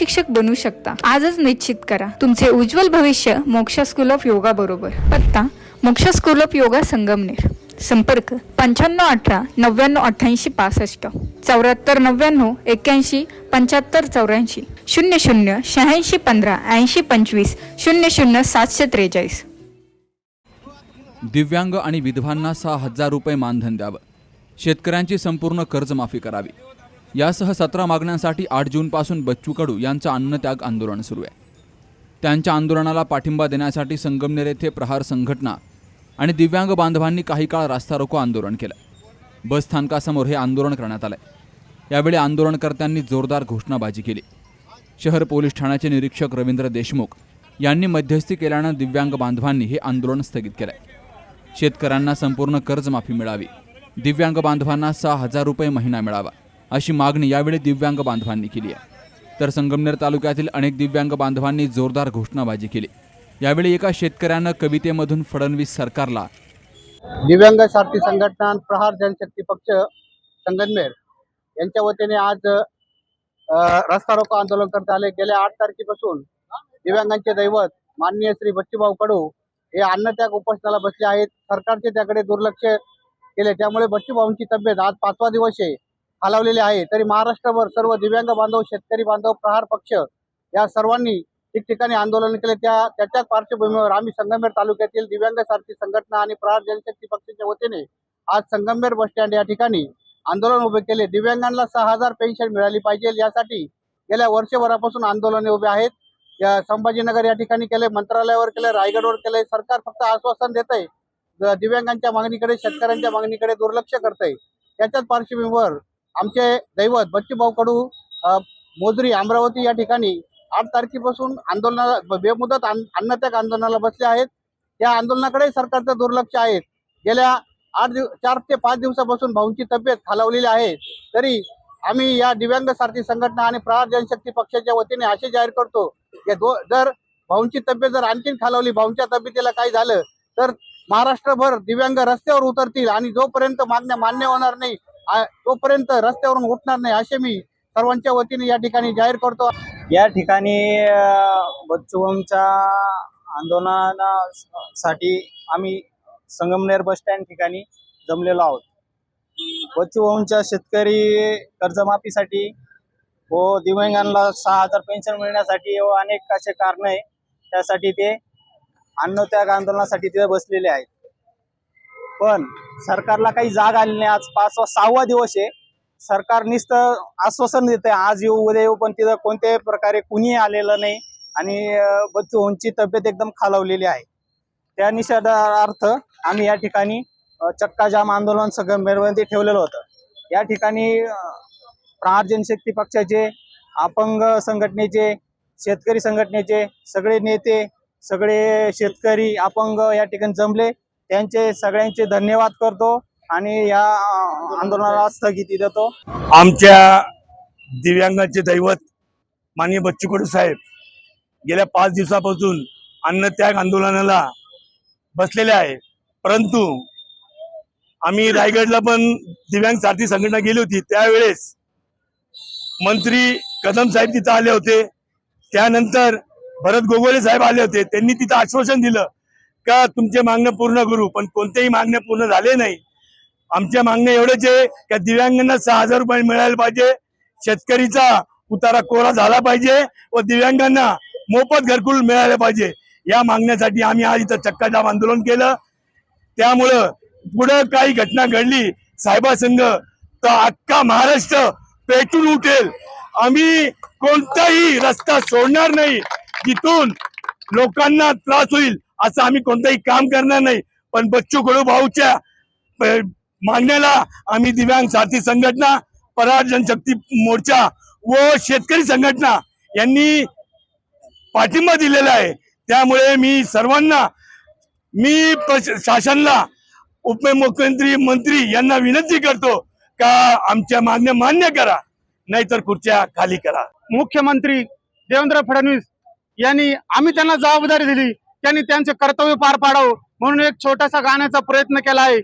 शिक्षक बनू शकता. आजच निश्चित करा. तुमचे उज्ज्वल भविष्य मोक्ष स्कूल ऑफ योगा बरोबर. पत्ता मोक्ष स्कूल ऑफ योगा संगमनेर. संपर्क पंच्याण्णव अठरा नव्याण्णव अठ्ठ्याऐंशी पासष्ट. चौऱ्याहत्तर नव्याण्णव एक्क्याऐंशी पंच्याहत्तर चौऱ्याऐंशी. शून्य शून्य शहाऐंशी पंधरा ऐंशी पंचवीस. शून्य शून्य सातशे त्रेचाळीस. दिव्यांग आणि विधवांना सहा हजार रुपये मानधन द्यावं. शेतकऱ्यांची संपूर्ण कर्जमाफी करावी. यासह सतरा मागण्यांसाठी आठ जूनपासून बच्चू कडू यांचं अन्नत्याग आंदोलन सुरू आहे. त्यांच्या आंदोलनाला पाठिंबा देण्यासाठी संगमनेर येथे प्रहार संघटना आणि दिव्यांग बांधवांनी काही काळ रास्ता रोको आंदोलन केलं. बस स्थानकासमोर हे आंदोलन करण्यात आलं यावेळी आंदोलनकर्त्यांनी जोरदार घोषणाबाजी केली. शहर पोलीस ठाण्याचे निरीक्षक रवींद्र देशमुख यांनी मध्यस्थी केल्यानं दिव्यांग बांधवांनी हे आंदोलन स्थगित केलंय. शेतकऱ्यांना संपूर्ण कर्जमाफी मिळावी. दिव्यांग बांधवांना सहा हजार रुपये महिना मिळावा. अशी मागणी यावेळी दिव्यांग बांधवांनी केली आहे. तर संगमनेर तालुक्यातील अनेक दिव्यांग बांधवांनी जोरदार घोषणाबाजी केली. यावेळी एका शेतकऱ्यानं कवितेमधून फडणवीस सरकारला दिव्यांग सारथी संघटना प्रहार जनशक्ती पक्ष संगमनेर यांच्या वतीने आज रस्ता रोको आंदोलन करत आले. गेल्या आठ तारखेपासून दिव्यांगांचे दैवत माननीय श्री बच्चूभाऊ कडू हे अन्नत्याग उपोषणाला बसले आहेत. सरकारचे त्याकडे दुर्लक्ष केले. त्यामुळे बच्चूभाऊंची तब्येत आज पाचवा दिवस आहे. हलवलेले आहे. तरी महाराष्ट्रभर सर्व दिव्यांग बांधव शेतकरी बांधव प्रहार पक्ष या सर्वांनी ठिकठिकाणी आंदोलन केले. त्या त्याच्याच पार्श्वभूमीवर आम्ही संगमेर तालुक्यातील दिव्यांग सारथी संघटना आणि प्रहार जनशक्ती पक्षाच्या वतीने आज संगमेर बस स्टँड या ठिकाणी आंदोलन उभे केले. दिव्यांगांना सहा हजार पेन्शन मिळाली पाहिजे. यासाठी गेल्या वर्षभरापासून आंदोलने उभे आहेत. या संभाजीनगर या ठिकाणी केले मंत्रालयावर केले रायगडवर केले. सरकार फक्त आश्वासन देत आहे दिव्यांगांच्या मागणीकडे शेतकऱ्यांच्या मागणीकडे दुर्लक्ष करत आहे त्याच्याच पार्श्वभूमीवर आमचे दैवत बच्चूभाऊ कडू मोजरी अमरावती या ठिकाणी आठ तारखेपासून आंदोलनाला बेमुदत अन्नत्याग आंदोलनाला बसले आहेत. या आंदोलनाकडे सरकारचं दुर्लक्ष आहे. गेल्या आठ दिव चार ते पाच दिवसापासून भाऊंची तब्येत खालावलेली आहे. तरी आम्ही या दिव्यांग सारथी संघटना आणि प्रहार जनशक्ती पक्षाच्या वतीने असे जाहीर करतो की दो जर भाऊंची तब्येत जर आणखीन खालावली भाऊंच्या तब्येतीला काही झालं तर महाराष्ट्रभर दिव्यांग रस्त्यावर उतरतील आणि जोपर्यंत मागण्या मान्य होणार नाही तोपर्यंत रस्त्यावरून उठणार नाही असे मी सर्वांच्या वतीने या ठिकाणी जाहीर करतो. या ठिकाणी बच्चूमच्या आंदोलनासाठी आम्ही संगमनेर बस स्टँड ठिकाणी जमलेलो आहोत. बच्चूभाऊंच्या शेतकरी कर्जमाफीसाठी व दिव्यांगांना सहा हजार पेन्शन मिळण्यासाठी व अनेक असे कारण आहे त्यासाठी ते अन्नत्याग आंदोलनासाठी तिथे बसलेले आहेत. पण सरकारला काही जाग आली नाही. आज पाचवा सहावा दिवस आहे. सरकार नुसतं आश्वासन देत आहे आज येऊ उद्या येऊ पण तिथं कोणत्याही प्रकारे कुणीही आलेलं नाही. आणि बच्चूंची तब्येत एकदम खालावलेली आहे. त्या निषेधार्थ आम्ही या ठिकाणी चक्काजाम आंदोलन सगळं मेरवंती ठेवलेलं होतं. या ठिकाणी अं, प्रहार जनशक्ती पक्षाचे अपंग संघटनेचे शेतकरी संघटनेचे सगळे नेते सगळे शेतकरी अपंग या ठिकाणी जमले. त्यांचे सगळ्यांचे धन्यवाद करतो आणि या आंदोलनाला स्थगिती देतो. आमच्या दिव्यांगाचे दैवत माननीय बच्चू कडू साहेब गेल्या पाच दिवसापासून अन्नत्याग आंदोलनाला बसलेले आहे. परंतु आम्ही रायगडला पण दिव्यांग सारथी संघटना गेली होती. त्यावेळेस मंत्री कदम साहेब तिथं आले होते. त्यानंतर भरत गोगोले साहेब आले होते. त्यांनी तिथं आश्वासन दिलं. का तुमचे मागणं पूर्ण करू? पण कोणतेही मागणे पूर्ण झाले नाही. आमच्या मागण्या एवढंच आहे का दिव्यांगांना सहा हजार रुपये मिळायला पाहिजे शेतकरीचा उतारा कोरा झाला पाहिजे व दिव्यांगांना मोफत घरकुल मिळालं पाहिजे. या मागण्यासाठी आम्ही आज इथं चक्काजाम आंदोलन केलं. त्यामुळं पुढं काही घटना घडली साहेबा संघ तर अख्खा महाराष्ट्र पेटून उठेल. आम्ही कोणताही रस्ता सोडणार नाही. जिथून लोकांना त्रास होईल असं आम्ही कोणतंही काम करणार नाही. पण बच्चू कडू भाऊच्या प- मागण्याला आम्ही दिव्यांग साथी संघटना परार जनशक्ती मोर्चा व शेतकरी संघटना यांनी पाठिंबा दिलेला आहे. त्यामुळे मी सर्वांना मी प्रश- शासनला उपमुख्यमंत्री मंत्री यांना विनंती करतो का आमच्या मागण्या मान्य करा नाहीतर खुर्च्या खाली करा. मुख्यमंत्री देवेंद्र फडणवीस यांनी आम्ही त्यांना जबाबदारी दिली. त्यांनी त्यांचे कर्तव्य पार पाडावं म्हणून एक छोटासा गाण्याचा प्रयत्न केला आहे.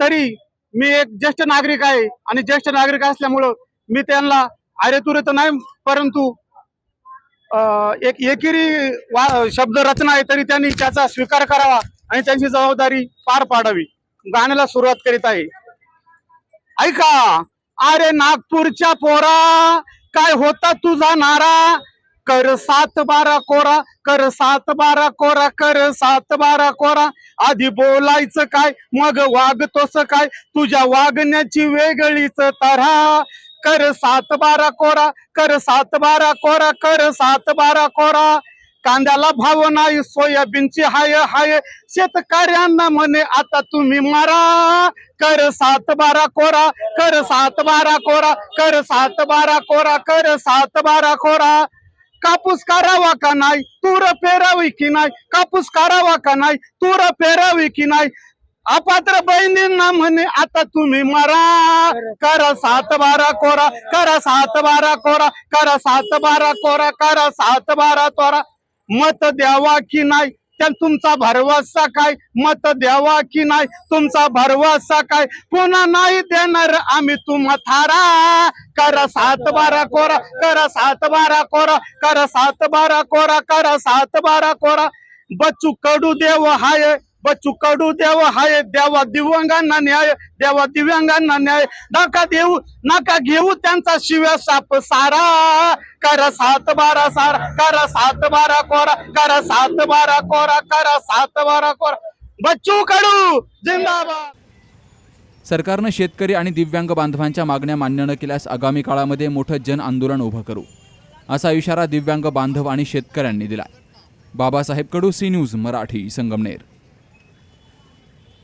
तरी मी एक ज्येष्ठ नागरिक आहे आणि ज्येष्ठ नागरिक असल्यामुळं मी त्यांना अरे तर नाही परंतु अं, एक एकेरी वा- शब्द रचना आहे तरी त्यांनी त्याचा स्वीकार करावा आणि त्यांची जबाबदारी पार पाडावी. गाण्याला सुरुवात करीत आहे. ऐका अरे नागपूरच्या पोरा काय होता तुझा नारा? कर सात बारा कोरा कर सात बारा कोरा कर सात बारा कोरा आधी बोलायचं काय मग वागतोस काय तुझ्या वागण्याची वेगळीच तरा कर सात बारा कोरा कर सात बारा कोरा कर सात बारा कोरा कांद्याला भाव नाही सोयाबीनची हाय हाय शेतकऱ्यांना म्हणे आता तुम्ही मारा कर सात बारा कोरा कर सात बारा कोरा कर सात बारा कोरा कर सात बारा कोरा कापूस करावा का नाही? तूर पेरावी की नाही? कापूस करावा का नाही? तूर पेरावी की नाही? अपात्र बहिणींना म्हणे आता तुम्ही मरा. करा सात बारा कोरा करा सात बारा कोरा करा सात बारा कोरा करा सात बारा तोरा. मत द्यावा की नाही? त्या तुमचा भरवसा काय? मत द्यावा की नाही? तुमचा भरवसा काय? पुन्हा नाही देणार आम्ही तुम्हा थारा. करा सात बारा कोरा करा सात बारा कोरा करा सात बारा कोरा करा सात बारा कोरा. बच्चू कडू देव हाय. बच्चू कडू देव हाय देवा दिव्यांगांना न्याय देवा दिव्यांगांना न्याय. नका देऊ नका घेऊ त्यांचा शिव्या साप सारा. करा सात बारा सारा करा सात बारा कोरा करा सात बारा कोरा करा सात बारा कोरा. बच्चू काढू जिंदाबाद. सरकारनं शेतकरी आणि दिव्यांग बांधवांच्या मागण्या मान्य न केल्यास आगामी काळामध्ये मोठं जन आंदोलन उभं करू. असा इशारा दिव्यांग बांधव आणि शेतकऱ्यांनी दिला बाबासाहेब कडू सी न्यूज मराठी संगमनेर.